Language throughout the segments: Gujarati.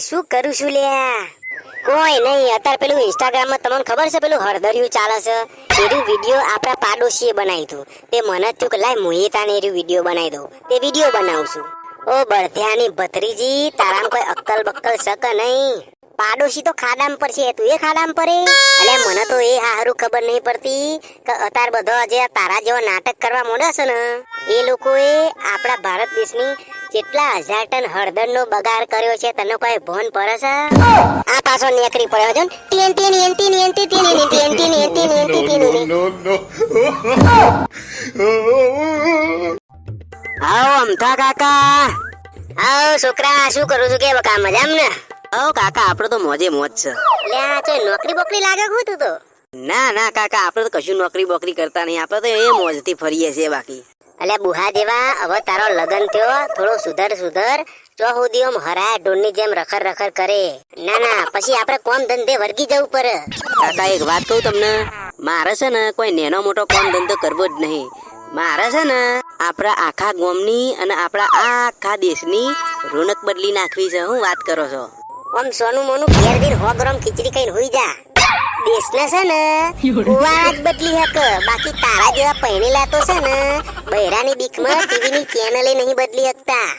શું કરું છું લ્યા? કોઈ નહીં, અત્યારે પેલું ઇન્સ્ટાગ્રામમાં તમને ખબર છે પેલું હળદરિયું ચાલે છે? એનું વીડિયો આપણા પાડોશીએ બનાવી હતું. તે મને થયું કે લાય, મુએ તાને એનું વીડિયો બનાવી દઉં. તે વીડિયો બનાવું છું. ઓ બળધ્યાની ભત્રીજી, તારામાં કોઈ અક્કલ બક્કલ શક નહીં. પાડોશી તો ખાડામ પર છે, તું એ ખાડામ પર એટલે મને તો એ હારું ખબર નહીં પડતી કે અત્યારે બધો જે તારા જેવા નાટક કરવા મોડા છે ને? એ લોકોએ આપણા ભારત દેશની કેટલા હજાર ટન હળદરનો બગાડ કર્યો છે તને કોઈ ભોન પડે આ પાછો નેકરી પડ્યો છે ટીન ટીન એન્ટી ની એન્ટી ટીનની ટીન ટીન એન્ટી ની એન્ટી ટીન no. આવો અમથા કાકા. આવો છોકરા શું કરું છું કે બકા મજામ ને? ઓ કાકા આપડે તો મોજે મોજ છે. લે આ તો નોકરી બોકરી લાગે હું તું તો? ના ના કાકા આપણે તો કશું નોકરી બોકરી કરતા નહીં. આપણે તો એ મોજથી ફરીએ છીએ બાકી. અલ્યા બુહા જેવા હવે તારો લગન થયો થોડો સુધર સુધર જો હુદીઓમ હરાયા ઢોરની જેમ રખર રખર કરે. ના ના પછી આપણે કોમ ધંધે વર્ગી જવું પડે. કાકા એક વાત કહું તમને. મારે છે ને કોઈ નેનો મોટો કોમ ધંધો કરવો જ નહીં. મારે છે ને આપણા આખા ગામની અને આપણા આખા દેશની રોનક બદલી નાખવી છે. હું વાત કરો છો? ઓમ સોનું મોનું ઘેર દિન હો ગરમ ખીચડી કઈ હોઈ જા. દેશના છે ને કુવા જ બદલી હક બાકી તારા જેવા પહેણેલા તો છે ને બૈરાની બીકમાં ટીવીની ચેનલે નહીં બદલી શકતા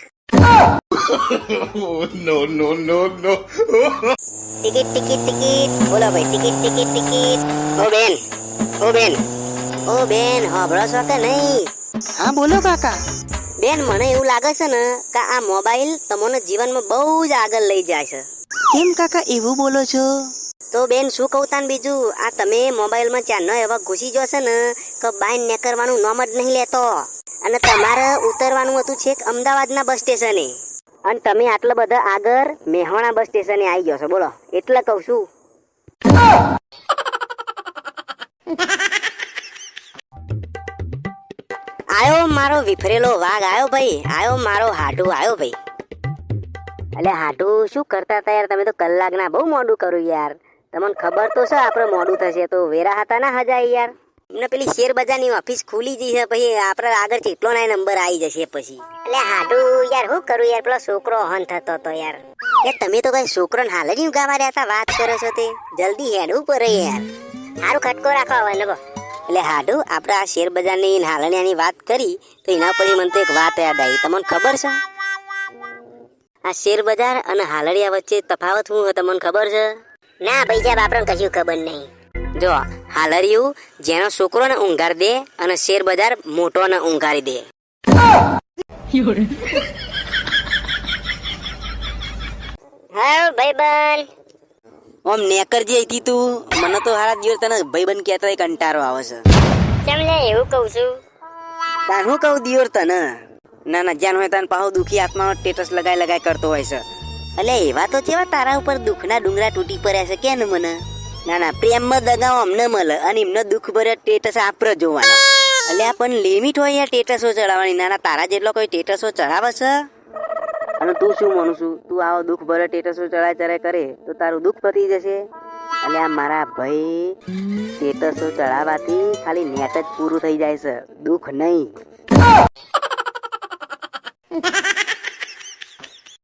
no no no no. Ticket ticket ticket. બોલો ભાઈ ટિકિટ ટિકિટ ટિકિટ. ઓ બેન ઓ બેન ઓ બેન હોભળો છો કે નહીં? હા બોલો કાકા. બેન મને એવું લાગે છે ને કે આ મોબાઈલ તમને જીવનમાં બહુ જ આગળ લઈ જાય છે. કેમ કાકા એવું બોલો છો? તો બેન, શું કહું તાન બીજું? આ તમે મોબાઈલમાં ચારનો એવા ઘૂસી જશે ને, કે બાઈન નીકળવાનું નામ જ નહીં લેતો. અને તમારે ઉતરવાનું હતું છેક અમદાવાદના બસ સ્ટેશને. અને તમે આટલા બધા આગળ મેહોણા બસ સ્ટેશને આવી ગયો છો. બોલો, એટલે કહું છું. આયો મારો વિફરેલો વાઘ, આયો ભાઈ, આયો મારો હાડુ, આયો ભાઈ. અલે હાડુ શું કરતા હતા યાર? તમે તો કલાકના બહુ મોડું કર્યું યાર. તમને ખબર તો છે, આપણે મોડું થશે. તો વેરા હતા ના હજા યાર. એમને પેલી શેર બજારની ઓફિસ ખુલી જશે પછી આપણે આગળ કેટલો ના નંબર આવી જશે પછી. એટલે હાડું યાર, હું કરું યાર, પેલો છોકરો હન થતો હતો યાર. એ તમે તો કઈ છોકરોને હાલ જ ગાવા રહ્યા હતા, વાત કરો છો તે? જલ્દી હેડવું પડે યાર. સારું ખટકો રાખો હવે એટલે હાડુ, આપણે આ શેર બજારની હાલણિયાની વાત કરી, તો એના પછી મને તો એક વાત યાદ આવી. તમને ખબર છે? આ શેર બજાર અને હાલડિયા વચ્ચે તફાવત શું તમને ખબર છે? ના ભાઈ સાહેબ આપણને કશું ખબર નહીં. જો હાલરિયું જેનો છોકરો ને ઊંઘાર દે અને શેર બજાર મોટો ને ઊંઘારી દે. હા ભાઈબંધ. ઓમ નેકર જે હતી તું મને તો હારા દિવસ તને ભાઈબંધ કહેતા કંટારો આવે છે. તમને એવું કહું છું. તાર હું કહું દિયોર તને. ના ના જ્યાં હોય તને પાહો દુખી આત્માનો ટેટસ લગાઈ લગાઈ કરતો હોય છે. અલે, એવા તો જેવા તારા ઉપર દુઃખના ડુંગરા તૂટી પડ્યા છે કે ને મને? ના ના પ્રેમમાં દગાઓ અમને મળે અને એમનો દુઃખ ભરે ટેટસ આપરો જોવાનો. એટલે આ પણ લિમિટ હોય યાર ટેટસો ચડાવવાની. ના ના તારા જેટલો કોઈ ટેટસો ચડાવે છે? અને તું શું માનું છું? તું આવો દુઃખ ભરે ટેટસો ચડાય ચડાય કરે, તો તારું દુઃખ પતી જશે. એટલે આ મારા ભાઈ ટેટસો ચડાવવાથી ખાલી નેટ જ પૂરું થઈ જાય છે. દુઃખ નહીં.